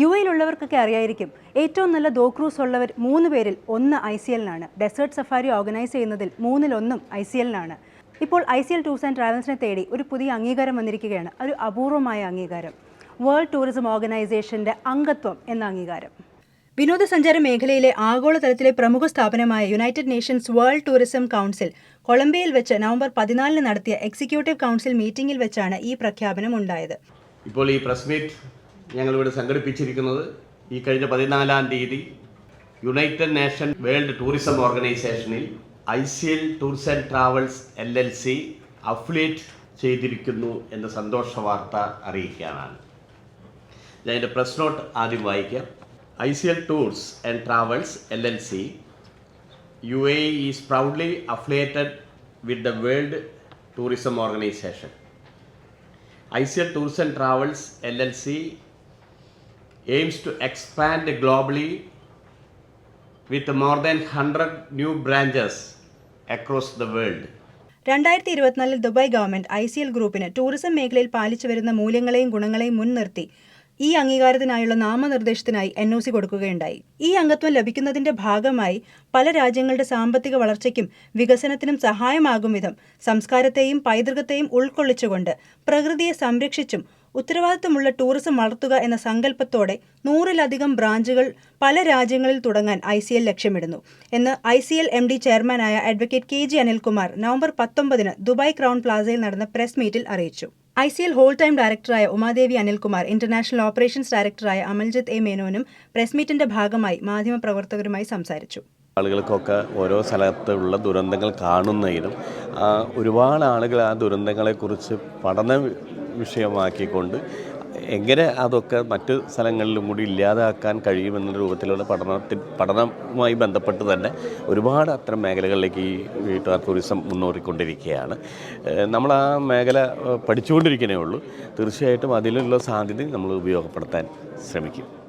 U എയിലുള്ളവർക്കൊക്കെ അറിയായിരിക്കും ഏറ്റവും നല്ല ദോ ക്രൂസ് ഉള്ളവർ മൂന്ന് പേരിൽ ഒന്ന് ഐ സി എല്ലിനാണ്. ഡെസേർട്ട് സഫാരി ഓർഗനൈസ് ചെയ്യുന്നതിൽ മൂന്നിലൊന്നും ഐ സി എല്ലിനാണ്. ഇപ്പോൾ I C L tours and ട്രാവൽസിനെ തേടി ഒരു പുതിയ അംഗീകാരം വന്നിരിക്കുകയാണ്. ഒരു അപൂർവമായ അംഗീകാരം. വേൾഡ് ടൂറിസം ഓർഗനൈസേഷന്റെ അംഗത്വം എന്ന അംഗീകാരം. വിനോദസഞ്ചാര മേഖലയിലെ ആഗോളതലത്തിലെ പ്രമുഖ സ്ഥാപനമായ United Nations world tourism council കൊളംബിയയിൽ വെച്ച് നവംബർ പതിനാലിന് നടത്തിയ എക്സിക്യൂട്ടീവ് കൗൺസിൽ മീറ്റിംഗിൽ വെച്ചാണ് ഈ പ്രഖ്യാപനം ഉണ്ടായത്. ഇപ്പോൾ ഈ പ്രസ് മീറ്റ് ഞങ്ങളിവിടെ സംഘടിപ്പിച്ചിരിക്കുന്നത് ഈ കഴിഞ്ഞ പതിനാലാം തീയതി യുണൈറ്റഡ് നേഷൻ വേൾഡ് ടൂറിസം ഓർഗനൈസേഷനിൽ I C L tours and travels L L C affiliate ചെയ്തിരിക്കുന്നു എന്ന സന്തോഷ വാർത്ത അറിയിക്കാനാണ് ഞാൻ എന്റെ പ്രസ് നോട്ട് ആദ്യം വായിക്കാം. I C L tours and travels L L C U A is proudly affiliated with the world tourism organisation I C L tours and travels L L LLC aims to expand globally with more than 100 new branches across the world. രണ്ടായിരത്തി ഇരുപത്തിനാലിൽ Dubai government I C L ഗ്രൂപ്പിന് tourism മേഖലയിൽ പാലിച്ചു വരുന്ന മൂല്യങ്ങളെയും ഗുണങ്ങളെയും മുൻനിർത്തി ഈ അംഗീകാരത്തിനായുള്ള നാമനിർദ്ദേശത്തിനായി എൻ ഒ സി കൊടുക്കുകയുണ്ടായി ഈ അംഗത്വം ലഭിക്കുന്നതിന്റെ ഭാഗമായി പല രാജ്യങ്ങളുടെ സാമ്പത്തിക വളർച്ചയ്ക്കും വികസനത്തിനും സഹായമാകും വിധം സംസ്കാരത്തെയും പൈതൃകത്തെയും ഉൾക്കൊള്ളിച്ചുകൊണ്ട് പ്രകൃതിയെ സംരക്ഷിച്ചും ഉത്തരവാദിത്തമുള്ള ടൂറിസം വളർത്തുക എന്ന സങ്കല്പത്തോടെ നൂറിലധികം ബ്രാഞ്ചുകൾ പല രാജ്യങ്ങളിൽ തുടങ്ങാൻ ഐ സി എൽ ലക്ഷ്യമിടുന്നു. എന്ന് I C L M D ചെയർമാനായ advocate K G Anilkumar November പത്തൊമ്പതിന് ദുബായ് ക്രൗൺ പ്ലാസയിൽ നടന്ന പ്രസ് മീറ്റിൽ അറിയിച്ചു. I C L whole time ഡയറക്ടറായ ഉമാദേവി അനിൽകുമാർ ഇന്റർനാഷണൽ ഓപ്പറേഷൻസ് ഡയറക്ടറായ അമൽജിത്ത് എ മേനോനും പ്രസ് മീറ്റിന്റെ ഭാഗമായി മാധ്യമപ്രവർത്തകരുമായി സംസാരിച്ചു. ആളുകൾക്കൊക്കെ ഓരോ സ്ഥലത്തുള്ള ദുരന്തങ്ങൾ കാണുന്നതിനും ഒരുപാട് ആളുകൾ ആ ദുരന്തങ്ങളെക്കുറിച്ച് പഠന വിഷയമാക്കിക്കൊണ്ട് എങ്ങനെ അതൊക്കെ മറ്റ് സ്ഥലങ്ങളിലും കൂടി ഇല്ലാതാക്കാൻ കഴിയുമെന്ന രൂപത്തിലുള്ള പഠനത്തിൽ പഠനവുമായി ബന്ധപ്പെട്ട് തന്നെ ഒരുപാട് അത്തരം മേഖലകളിലേക്ക് ഈ വീട്ടുകാർ ടൂറിസം മുന്നോറിക്കൊണ്ടിരിക്കുകയാണ് നമ്മൾ ആ മേഖല പഠിച്ചുകൊണ്ടിരിക്കുന്നേ ഉള്ളൂ. തീർച്ചയായിട്ടും അതിലുള്ള സാധ്യത നമ്മൾ ഉപയോഗപ്പെടുത്താൻ ശ്രമിക്കും.